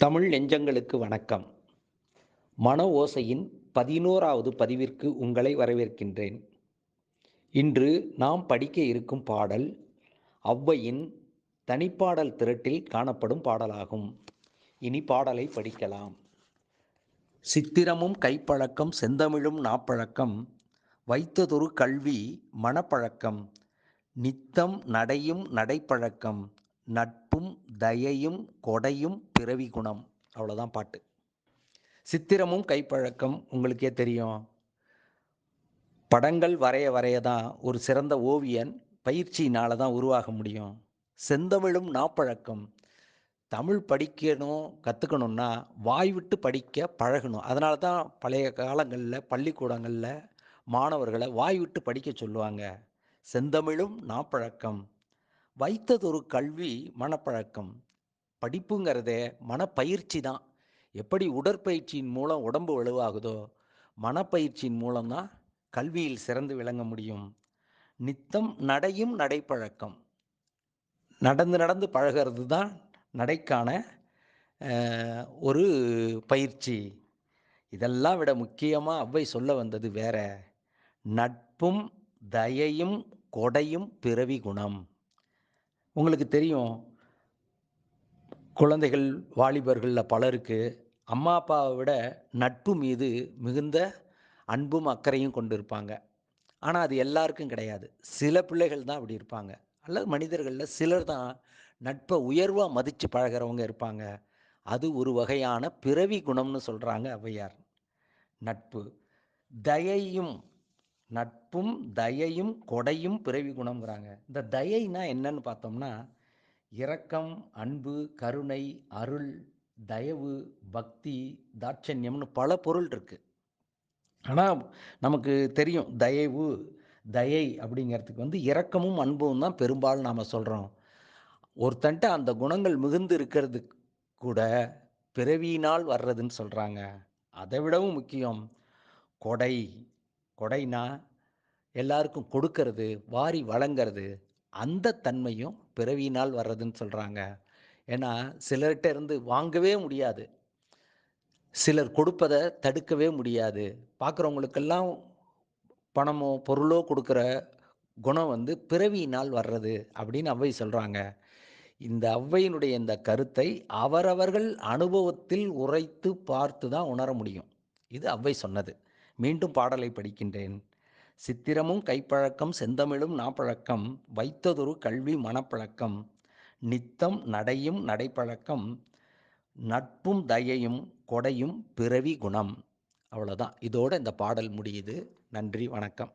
தமிழ் நெஞ்சங்களுக்கு வணக்கம். மன ஓசையின் பதினோராவது பதிவிற்கு உங்களை வரவேற்கின்றேன். இன்று நாம் படிக்க இருக்கும் பாடல் ஔவையின் தனிப்பாடல் திரட்டில் காணப்படும் பாடலாகும். இனி பாடலை படிக்கலாம். சித்திரமும் கைப்பழக்கம் செந்தமிழும் நாப்பழக்கம் வைத்ததொரு கல்வி மனப்பழக்கம் நித்தம் நடையும் நடைப்பழக்கம் நட்பும் தயையும் கொடையும் பிறவி குணம். அவ்வளோதான் பாட்டு. சித்திரமும் கைப்பழக்கம் உங்களுக்கே தெரியும். படங்கள் வரைய வரைய தான் ஒரு சிறந்த ஓவியன் பயிற்சியினால தான் உருவாக முடியும். செந்தமிழும் நாப்பழக்கம். தமிழ் படிக்கணும் கற்றுக்கணுன்னா வாய் விட்டு படிக்க பழகணும். அதனால தான் பழைய காலங்களில் பள்ளிக்கூடங்களில் மாணவர்களை வாய் விட்டு படிக்க சொல்லுவாங்க. செந்தமிழும் நாப்பழக்கம். வைத்ததொரு கல்வி மனப்பழக்கம். படிப்புங்கிறதே மனப்பயிற்சி தான். எப்படி உடற்பயிற்சியின் மூலம் உடம்பு வலுவாகுதோ மனப்பயிற்சியின் மூலம்தான் கல்வியில் சிறந்து விளங்க முடியும். நித்தம் நடையும் நடைப்பழக்கம். நடந்து நடந்து பழகிறது தான் நடைக்கான ஒரு பயிற்சி. இதெல்லாம் விட முக்கியமாக அவ்வை சொல்ல வந்தது வேற. நட்பும் தயையும் கொடையும் பிறவி குணம். உங்களுக்கு தெரியும் குழந்தைகள் வாலிபர்களில் பலருக்கு அம்மா அப்பாவை விட நட்பு மீது மிகுந்த அன்பும் அக்கறையும் கொண்டு இருப்பாங்க ஆனால் அது எல்லாருக்கும் கிடையாது. சில பிள்ளைகள் தான் அப்படி இருப்பாங்க. அல்லது மனிதர்களில் சிலர் தான் நட்பை உயர்வாக மதித்து பழகிறவங்க இருப்பாங்க. அது ஒரு வகையான பிறவி குணம்னு சொல்கிறாங்க ஔவையார். நட்பு. தயையும் நட்பும் தயையும் கொடையும் பிறவி குணம்ங்கிறாங்க. இந்த தயைனா என்னன்னு பார்த்தோம்னா இரக்கம் அன்பு கருணை அருள் தயவு பக்தி தாட்சண்யம்னு பல பொருள் இருக்குது ஆனால் நமக்கு தெரியும் தயவு தயை அப்படிங்கிறதுக்கு வந்து இரக்கமும் அன்பும் தான் பெரும்பாலும் நாம் சொல்கிறோம் ஒருத்தன்ட்ட அந்த குணங்கள் மிகுந்து இருக்கிறது கூட பிறவியினால் வர்றதுன்னு சொல்கிறாங்க அதை விடவும் முக்கியம் கொடை கொடைனா எல்லாருக்கும் கொடுக்கறது வாரி வழங்கிறது அந்த தன்மையும் பிறவியினால் வர்றதுன்னு சொல்கிறாங்க ஏன்னா சிலர்கிட்ட இருந்து வாங்கவே முடியாது. சிலர் கொடுப்பதை தடுக்கவே முடியாது. பார்க்குறவங்களுக்கெல்லாம் பணமோ பொருளோ கொடுக்குற குணம் வந்து பிறவியினால் வர்றது அப்படின்னு ஔவை சொல்கிறாங்க இந்த ஔவையினுடைய இந்த கருத்தை அவரவர்கள் அனுபவத்தில் உரைத்து பார்த்து தான் உணர முடியும். இது ஔவை சொன்னது. மீண்டும் பாடலை படிக்கின்றேன். சித்திரமும் கைப்பழக்கம் செந்தமிழும் நாப்பழக்கம் வைத்ததொரு கல்வி மனப்பழக்கம். நித்தம் நடையும் நடைப்பழக்கம் நட்பும் தயையும் கொடையும் பிறவி குணம். அவ்வளோதான் இதோட இந்த பாடல் முடியுது. நன்றி வணக்கம்.